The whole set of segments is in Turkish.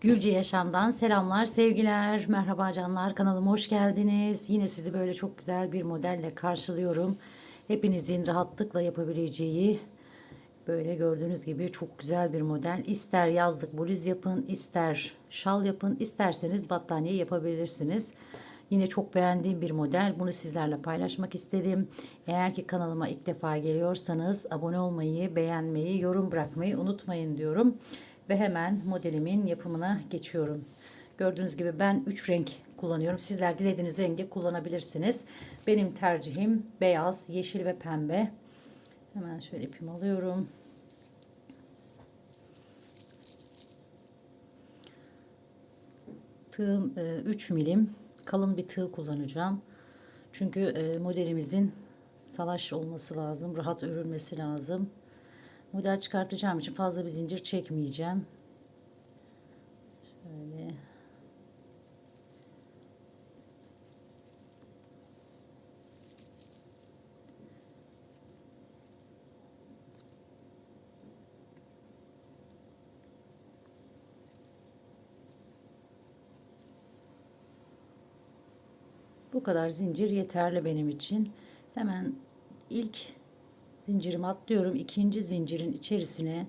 Gülce Yaşam'dan selamlar, sevgiler. Merhaba canlar, kanalıma hoş geldiniz. Yine sizi böyle çok güzel bir modelle karşılıyorum. Hepinizin rahatlıkla yapabileceği böyle gördüğünüz gibi çok güzel bir model. İster yazlık bluz yapın, ister şal yapın, isterseniz battaniye yapabilirsiniz. Yine çok beğendiğim bir model. Bunu sizlerle paylaşmak istedim. Eğer ki kanalıma ilk defa geliyorsanız abone olmayı, beğenmeyi, yorum bırakmayı unutmayın diyorum. Ve hemen modelimin yapımına geçiyorum. Gördüğünüz gibi ben 3 renk kullanıyorum. Sizler dilediğiniz rengi kullanabilirsiniz. Benim tercihim beyaz, yeşil ve pembe. Hemen şöyle ipimi alıyorum. Tığım e, 3 milim kalın bir tığ kullanacağım. Çünkü e, modelimizin salaş olması lazım. Rahat örülmesi lazım. Model çıkartacağım için fazla bir zincir çekmeyeceğim. Şöyle. Bu kadar zincir yeterli benim için. Hemen ilk zincirimi atlıyorum. İkinci zincirin içerisine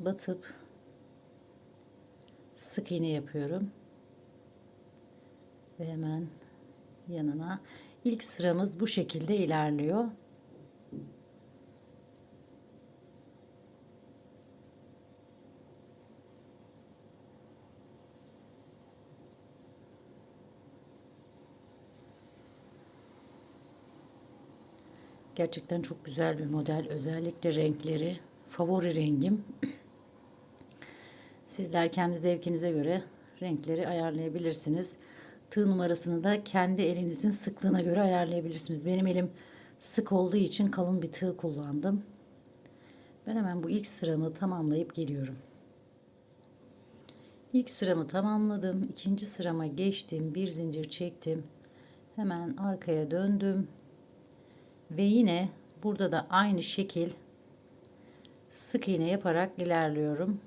batıp sık iğne yapıyorum. Ve hemen yanına ilk sıramız bu şekilde ilerliyor. Gerçekten çok güzel bir model. Özellikle renkleri favori rengim. Sizler kendi zevkinize göre renkleri ayarlayabilirsiniz. Tığ numarasını da kendi elinizin sıklığına göre ayarlayabilirsiniz. Benim elim sık olduğu için kalın bir tığ kullandım. Ben hemen bu ilk sıramı tamamlayıp geliyorum. İlk sıramı tamamladım. İkinci sırama geçtim. Bir zincir çektim. Hemen arkaya döndüm. Ve yine burada da aynı şekil sık iğne yaparak ilerliyorum.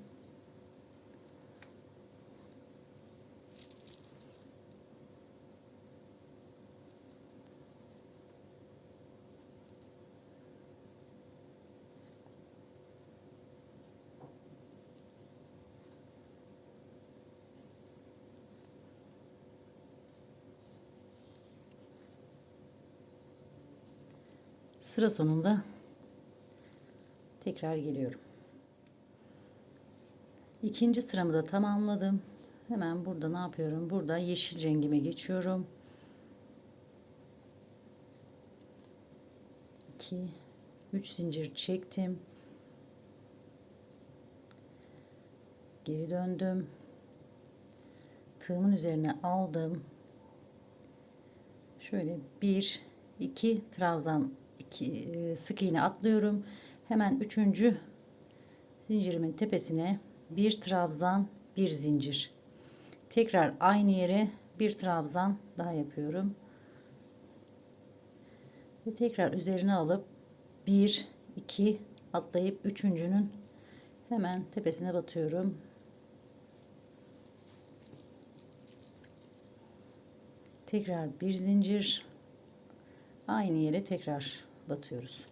Sıra sonunda tekrar geliyorum. İkinci sıramı da tamamladım. Hemen burada ne yapıyorum? Burada yeşil rengime geçiyorum. 2 3 zincir çektim. Geri döndüm. Tığımın üzerine aldım. Şöyle bir iki trabzan e, sık iğne atlıyorum. Hemen üçüncü zincirimin tepesine bir trabzan bir zincir. Tekrar aynı yere bir trabzan daha yapıyorum. Ve tekrar üzerine alıp bir iki atlayıp üçüncünün hemen tepesine batıyorum. Tekrar bir zincir aynı yere tekrar batıyoruz.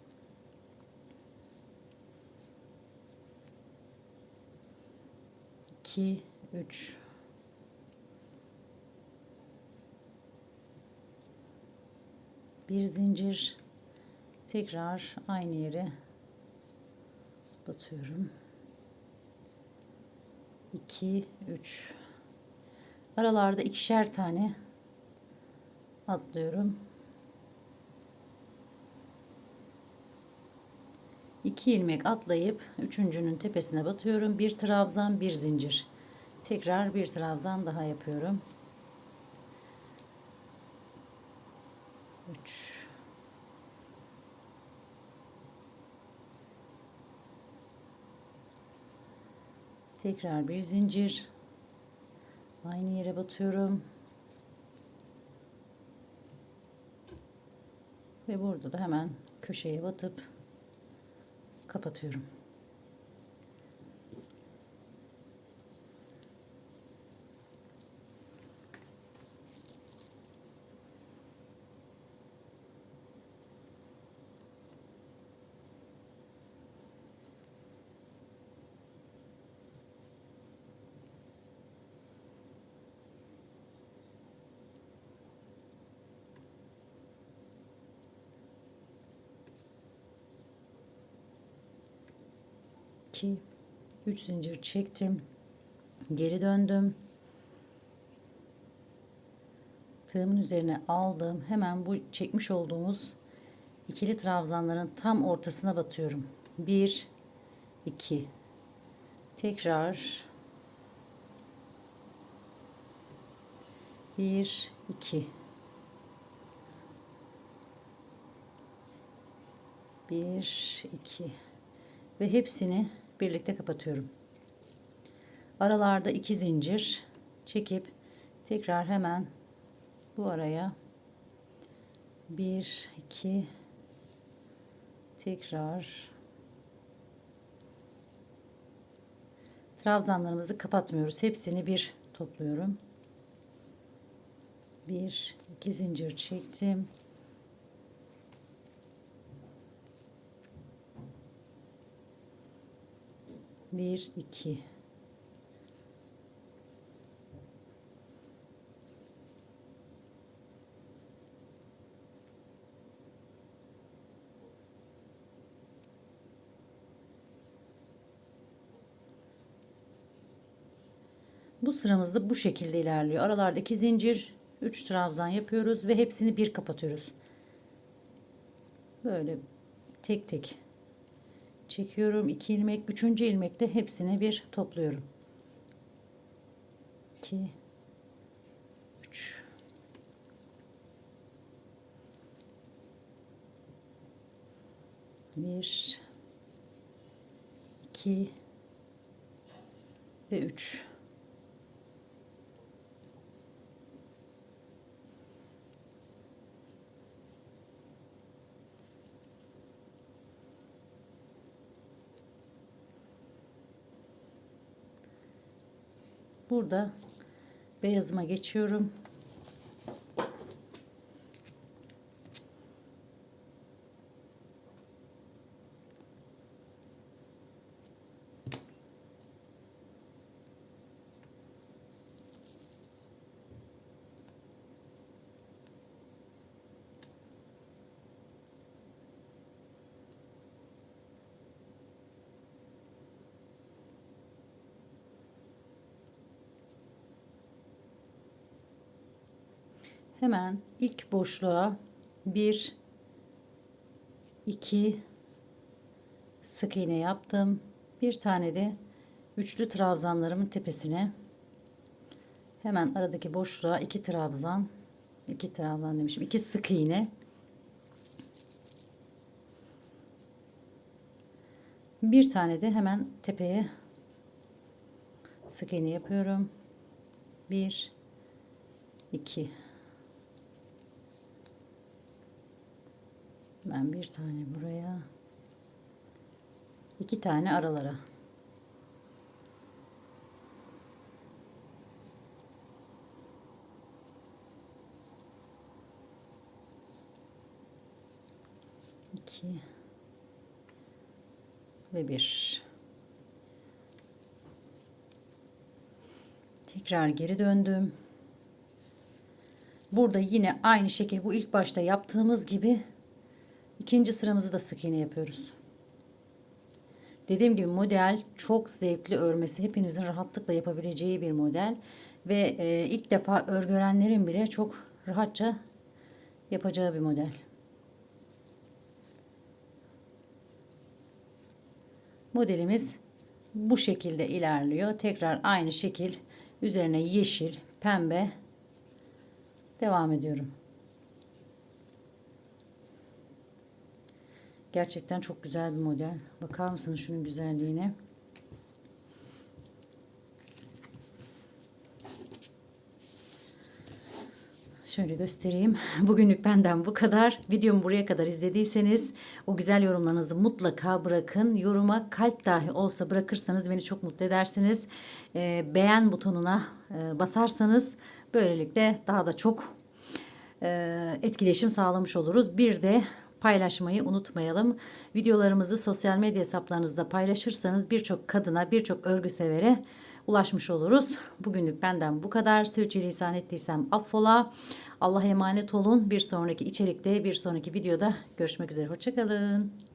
İki, üç. Bir zincir. Tekrar aynı yere batıyorum. 2 3 aralarda ikişer tane atlıyorum 2 ilmek atlayıp üçüncünün tepesine batıyorum. Bir trabzan, bir zincir. Tekrar bir trabzan daha yapıyorum. 3 Tekrar bir zincir. Aynı yere batıyorum. Ve burada da hemen köşeye batıp kapatıyorum. 2 3 zincir çektim. Geri döndüm. Tığımın üzerine aldım. Hemen bu çekmiş olduğumuz ikili trabzanların tam ortasına batıyorum. 1 2 Tekrar 1 2 1 2 ve hepsini birlikte kapatıyorum. Aralarda iki zincir çekip tekrar hemen bu araya 1 2 tekrar trabzanlarımızı kapatmıyoruz. Hepsini bir topluyorum. Bir, iki zincir çektim. Bir, iki. Bu sıramızda bu şekilde ilerliyor. Aralarda iki zincir, 3 trabzan yapıyoruz ve hepsini bir kapatıyoruz. Böyle tek tek çekiyorum. 2 ilmek, 3. ilmekte hepsini bir topluyorum. 2 3 1 2 ve 3 Burada beyazıma geçiyorum. Hemen ilk boşluğa bir iki sık iğne yaptım. Bir tane de üçlü trabzanlarımın tepesine hemen aradaki boşluğa iki trabzan iki trabzan demişim iki sık iğne bir tane de hemen tepeye sık iğne yapıyorum. Bir, iki. Ben bir tane buraya. iki tane aralara. iki ve bir. Tekrar geri döndüm. Burada yine aynı şekil bu ilk başta yaptığımız gibi İkinci sıramızı da sık iğne yapıyoruz. Dediğim gibi model çok zevkli örmesi. Hepinizin rahatlıkla yapabileceği bir model. Ve e, ilk defa örgörenlerin bile çok rahatça yapacağı bir model. Modelimiz bu şekilde ilerliyor. Tekrar aynı şekil üzerine yeşil, pembe devam ediyorum. Gerçekten çok güzel bir model. Bakar mısınız şunun güzelliğine? Şöyle göstereyim. Bugünlük benden bu kadar. Videomu buraya kadar izlediyseniz o güzel yorumlarınızı mutlaka bırakın. Yoruma kalp dahi olsa bırakırsanız beni çok mutlu edersiniz. Ee, beğen butonuna e, basarsanız böylelikle daha da çok e, etkileşim sağlamış oluruz. Bir de paylaşmayı unutmayalım. Videolarımızı sosyal medya hesaplarınızda paylaşırsanız birçok kadına, birçok örgü severe ulaşmış oluruz. Bugünlük benden bu kadar. Sürçülisan ettiysem affola. Allah'a emanet olun. Bir sonraki içerikte, bir sonraki videoda görüşmek üzere. Hoşçakalın.